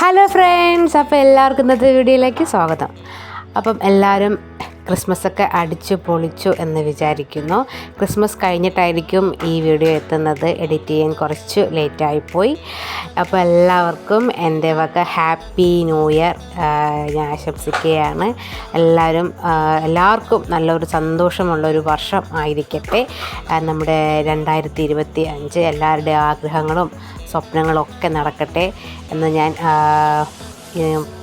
Hello friends അപ്പോൾ എല്ലാവർക്കും ഇന്നത്തെ വീഡിയോയിലേക്ക് സ്വാഗതം. അപ്പം എല്ലാവരും ക്രിസ്മസ് ഒക്കെ അടിച്ചു പൊളിച്ചു എന്ന് വിചാരിക്കുന്നു. ക്രിസ്മസ് കഴിഞ്ഞിട്ടായിരിക്കും ഈ വീഡിയോ എത്തുന്നത്. എഡിറ്റ് ചെയ്യാൻ കുറച്ച് ലേറ്റായിപ്പോയി. അപ്പോൾ എല്ലാവർക്കും എന്റെ വക ഹാപ്പി ന്യൂ ഇയർ. ഞാൻ ആശംസിക്കുകയാണ്. എല്ലാവരും എല്ലാവർക്കും നല്ലൊരു സന്തോഷമുള്ളൊരു വർഷം ആയിരിക്കട്ടെ. നമ്മുടെ രണ്ടായിരത്തി ഇരുപത്തി അഞ്ച് എല്ലാവരുടെ ആഗ്രഹങ്ങളും സ്വപ്നങ്ങളൊക്കെ നടക്കട്ടെ എന്ന് ഞാൻ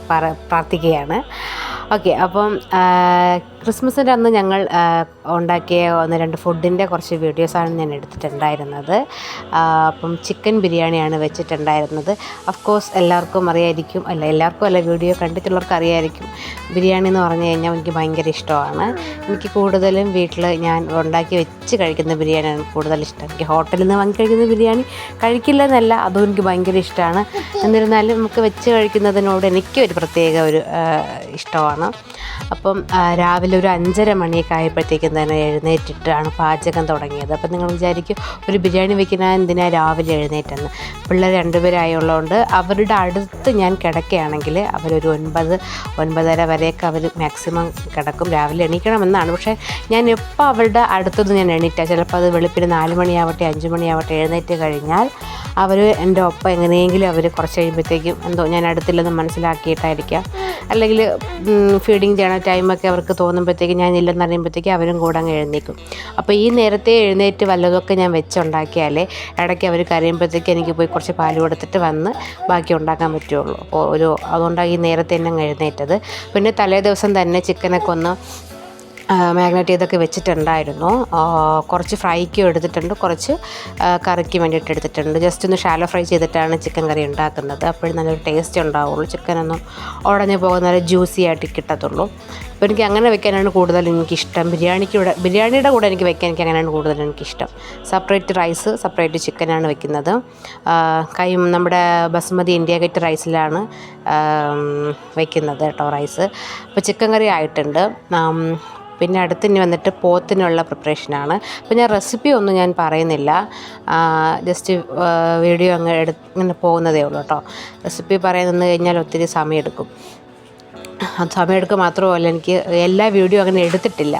പ്രാർത്ഥിക്കുകയാണ്. ഓക്കെ അപ്പം ക്രിസ്മസിന്റെ അന്ന് ഞങ്ങൾ ഉണ്ടാക്കിയ ഒന്ന് രണ്ട് ഫുഡിന്റെ കുറച്ച് വീഡിയോസാണ് ഞാൻ എടുത്തിട്ടുണ്ടായിരുന്നത്. അപ്പം ചിക്കൻ ബിരിയാണിയാണ് വെച്ചിട്ടുണ്ടായിരുന്നത്. ഓഫ് കോഴ്സ് എല്ലാവർക്കും അറിയായിരിക്കും അല്ല എല്ലാവർക്കും അല്ല വീഡിയോ കണ്ടിട്ടുള്ളവർക്ക് അറിയായിരിക്കും. ബിരിയാണി എന്ന് പറഞ്ഞു കഴിഞ്ഞാൽ എനിക്ക് ഭയങ്കര ഇഷ്ടമാണ്. എനിക്ക് കൂടുതലും വീട്ടിൽ ഞാൻ ഉണ്ടാക്കി വെച്ച് കഴിക്കുന്ന ബിരിയാണിയാണ് കൂടുതൽ ഇഷ്ടം. എനിക്ക് ഹോട്ടലിൽ നിന്ന് വാങ്ങി കഴിക്കുന്ന ബിരിയാണി കഴിക്കില്ല എന്നല്ല അതും എനിക്ക് ഭയങ്കര ഇഷ്ടമാണ്. എന്നിരുന്നാലും നമുക്ക് വെച്ച് കഴിക്കുന്നതിനോട് എനിക്ക് ഒരു പ്രത്യേക ഒരു ഇഷ്ടമാണ്. അപ്പം രാവിലെ ഒരു അഞ്ചര മണിയൊക്കെ ആയപ്പോഴത്തേക്കും തന്നെ എഴുന്നേറ്റിട്ടാണ് പാചകം തുടങ്ങിയത്. അപ്പം നിങ്ങൾ വിചാരിക്കും ഒരു ബിരിയാണി വെക്കുന്ന എന്തിനാ രാവിലെ എഴുന്നേറ്റെന്ന്. പിള്ളേർ രണ്ടുപേരായുള്ളതുകൊണ്ട് അവരുടെ അടുത്ത് ഞാൻ കിടക്കുകയാണെങ്കിൽ അവരൊരു ഒൻപത് ഒൻപതര വരെയൊക്കെ അവർ മാക്സിമം കിടക്കും. രാവിലെ എണീക്കണമെന്നാണ്. പക്ഷേ ഞാൻ എപ്പോൾ അവരുടെ അടുത്തത് ഞാൻ എണീറ്റാൽ ചിലപ്പോൾ അത് വെളുപ്പിന് നാല് മണിയാവട്ടെ അഞ്ച് മണിയാവട്ടെ എഴുന്നേറ്റ് കഴിഞ്ഞാൽ അവർ എന്റെ ഒപ്പം എങ്ങനെയെങ്കിലും അവർ കുറച്ച് കഴിയുമ്പോഴത്തേക്കും എന്തോ ഞാൻ അടുത്തില്ലെന്ന് മനസ്സിലാക്കിയിട്ടായിരിക്കാം. അല്ലെങ്കിൽ ഫീഡിങ് ചെയ്യണ ടൈമൊക്കെ അവർക്ക് തോന്നുമ്പോഴത്തേക്കും ഞാൻ ഇല്ലെന്ന് അറിയുമ്പോഴത്തേക്കും അവരും കൂടെ അങ്ങ് എഴുന്നേക്കും. അപ്പോൾ ഈ നേരത്തെ എഴുന്നേറ്റ് വല്ലതൊക്കെ ഞാൻ വെച്ചുണ്ടാക്കിയാലേ ഇടയ്ക്ക് അവർ കരയുമ്പോഴത്തേക്ക് എനിക്ക് പോയി കുറച്ച് പാൽ കൊടുത്തിട്ട് വന്ന് ബാക്കി ഉണ്ടാക്കാൻ പറ്റുള്ളൂ. അപ്പോൾ ഒരു അതുകൊണ്ടാണ് ഈ നേരത്തെ തന്നെ അങ്ങ് എഴുന്നേറ്റത്. പിന്നെ തലേ ദിവസം തന്നെ ചിക്കനൊക്കെ ഒന്ന് മാഗ്നേറ്റ് ചെയ്തൊക്കെ വെച്ചിട്ടുണ്ടായിരുന്നു. കുറച്ച് ഫ്രൈക്കും എടുത്തിട്ടുണ്ട്. കുറച്ച് കറിക്ക് വേണ്ടിയിട്ട് എടുത്തിട്ടുണ്ട്. ജസ്റ്റ് ഒന്ന് ഷാലോ ഫ്രൈ ചെയ്തിട്ടാണ് ചിക്കൻ കറി ഉണ്ടാക്കുന്നത്. അപ്പോഴും നല്ലൊരു ടേസ്റ്റ് ഉണ്ടാവുള്ളൂ. ചിക്കനൊന്നും ഉടഞ്ഞു പോകുന്ന ജ്യൂസി ആയിട്ട് കിട്ടത്തുള്ളൂ. അപ്പോൾ എനിക്ക് അങ്ങനെ വെക്കാനാണ് കൂടുതൽ എനിക്കിഷ്ടം. ബിരിയാണിക്ക് കൂടെ ബിരിയാണിയുടെ കൂടെ എനിക്ക് വെക്കാൻ എനിക്ക് അങ്ങനെയാണ് കൂടുതൽ എനിക്കിഷ്ടം. സെപ്പറേറ്റ് റൈസ് സെപ്പറേറ്റ് ചിക്കനാണ് വെക്കുന്നത്. കൈ നമ്മുടെ ബസുമതി ഇന്ത്യ ഗേറ്റ് റൈസിലാണ് വെക്കുന്നത് കേട്ടോ റൈസ് അപ്പോൾ ചിക്കൻ കറി ആയിട്ടുണ്ട്. പിന്നെ അടുത്തിനി വന്നിട്ട് പോത്തിനുള്ള പ്രിപ്പറേഷനാണ്. അപ്പോൾ ഞാൻ റെസിപ്പി ഒന്നും ഞാൻ പറയുന്നില്ല. ജസ്റ്റ് വീഡിയോ അങ്ങ് എടു ഇങ്ങനെ പോകുന്നതേ ഉള്ളൂ കേട്ടോ റെസിപ്പി പറയാൻ കഴിഞ്ഞാൽ ഒത്തിരി സമയമെടുക്കും. സമയമെടുക്കുക മാത്രമല്ല എനിക്ക് എല്ലാ വീഡിയോ അങ്ങനെ എടുത്തിട്ടില്ല.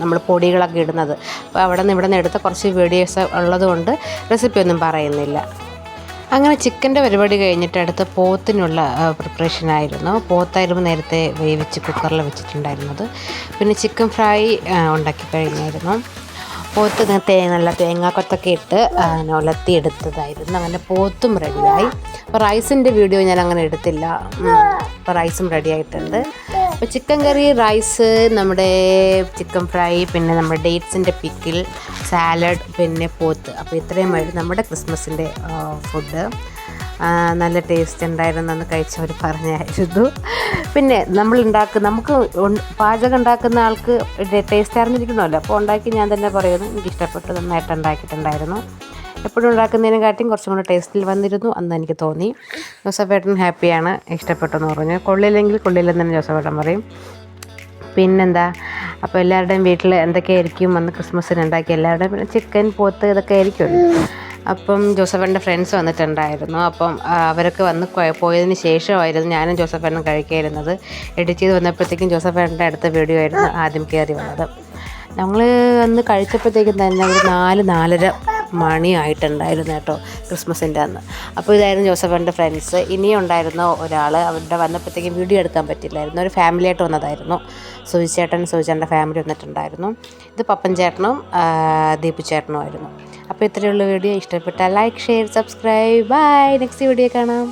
നമ്മൾ പൊടികളൊക്കെ ഇടുന്നത്. അപ്പോൾ അവിടെ നിന്ന് ഇവിടെ നിന്ന് എടുത്ത കുറച്ച് വീഡിയോസ് ഉള്ളതുകൊണ്ട് റെസിപ്പി ഒന്നും പറയുന്നില്ല. അങ്ങനെ ചിക്കന്റെ പരിപാടി കഴിഞ്ഞിട്ട് അടുത്ത പോത്തിനുള്ള പ്രിപ്പറേഷൻ ആയിരുന്നു. പോത്തായിരുന്നു നേരത്തെ വേവിച്ച് കുക്കറിൽ വെച്ചിട്ടുണ്ടായിരുന്നത്. പിന്നെ ചിക്കൻ ഫ്രൈ ഉണ്ടാക്കി കഴിഞ്ഞായിരുന്നു. പോത്ത് തേങ്ങ തേങ്ങാക്കൊത്തൊക്കെ ഇട്ട് ഉലത്തി എടുത്തതായിരുന്നു അങ്ങനെ പോത്തും റെഡിയായി അപ്പോൾ റൈസിന്റെ വീഡിയോ ഞാൻ അങ്ങനെ എടുത്തില്ല. അപ്പോൾ റൈസും റെഡി ആയിട്ടുണ്ട്. അപ്പോൾ ചിക്കൻ കറി റൈസ് നമ്മുടെ ചിക്കൻ ഫ്രൈ പിന്നെ നമ്മുടെ ഡേറ്റ്സിന്റെ പിക്കിൽ സാലഡ് പിന്നെ പോത്ത്. അപ്പോൾ ഇത്രയുമായിരുന്നു നമ്മുടെ ക്രിസ്മസിന്റെ ഫുഡ് നല്ല ടേസ്റ്റ് ഉണ്ടായിരുന്നു എന്ന് കഴിച്ചവർ പറഞ്ഞായിരുന്നു പിന്നെ നമ്മൾ ഉണ്ടാക്കുന്ന നമുക്ക് പാചകം ഉണ്ടാക്കുന്ന ആൾക്ക് ടേസ്റ്റ് അറിഞ്ഞിരിക്കണമല്ലോ അപ്പോൾ ഉണ്ടാക്കി ഞാൻ തന്നെ പറയുന്നു എനിക്ക് ഇഷ്ടപ്പെട്ടു നന്നായിട്ട് ഉണ്ടാക്കിയിട്ടുണ്ടായിരുന്നു. എപ്പോഴും ഉണ്ടാക്കുന്നതിനെ കാട്ടിയും കുറച്ചും കൂടെ ടേസ്റ്റിൽ വന്നിരുന്നു അന്ന് എനിക്ക് തോന്നി. ജോസഫേട്ടൻ ഹാപ്പിയാണ് ഇഷ്ടപ്പെട്ടെന്ന് പറഞ്ഞു. കൊള്ളില്ലെങ്കിൽ കൊള്ളില്ലെന്ന് തന്നെ ജോസഫേട്ടൻ പറയും. പിന്നെന്താ അപ്പോൾ എല്ലാവരുടെയും വീട്ടിൽ എന്തൊക്കെയായിരിക്കും അന്ന് ക്രിസ്മസിന് ഉണ്ടാക്കി എല്ലാവരുടെയും പിന്നെ ചിക്കൻ പോത്ത് ഇതൊക്കെ ആയിരിക്കുമല്ലോ. അപ്പം ജോസഫേന്റെ ഫ്രണ്ട്സ് വന്നിട്ടുണ്ടായിരുന്നു. അപ്പം അവരൊക്കെ വന്ന് പോയതിന് ശേഷമായിരുന്നു ഞാനും ജോസഫേനും കഴിക്കായിരുന്നത്. എഡിറ്റ് ചെയ്ത് വന്നപ്പോഴത്തേക്കും ജോസഫേന്റെ അടുത്ത വീഡിയോ ആയിരുന്നു ആദ്യം കയറി വന്നത്. ഞങ്ങൾ അന്ന് കഴിച്ചപ്പോഴത്തേക്കും തന്നെ ഒരു നാല് നാലര മണിയായിട്ടുണ്ടായിരുന്നു കേട്ടോ ക്രിസ്മസിന്റെ അന്ന്. അപ്പോൾ ഇതായിരുന്നു ജോസഫിന്റെ ഫ്രണ്ട്സ് ഇനിയും ഉണ്ടായിരുന്ന ഒരാൾ അവരുടെ വന്നപ്പോഴത്തേക്കും വീഡിയോ എടുക്കാൻ പറ്റില്ലായിരുന്നു. ഒരു ഫാമിലി ആയിട്ട് വന്നതായിരുന്നു. സുജി ചേട്ടൻ സുജിച്ചേട്ടന്റെ ഫാമിലി വന്നിട്ടുണ്ടായിരുന്നു. ഇത് പപ്പൻ ചേട്ടനും ദീപു ചേട്ടനും ആയിരുന്നു അപ്പോൾ ഇത്രയുള്ള വീഡിയോ. ഇഷ്ടപ്പെട്ടാൽ like share subscribe bye next video കാണാം.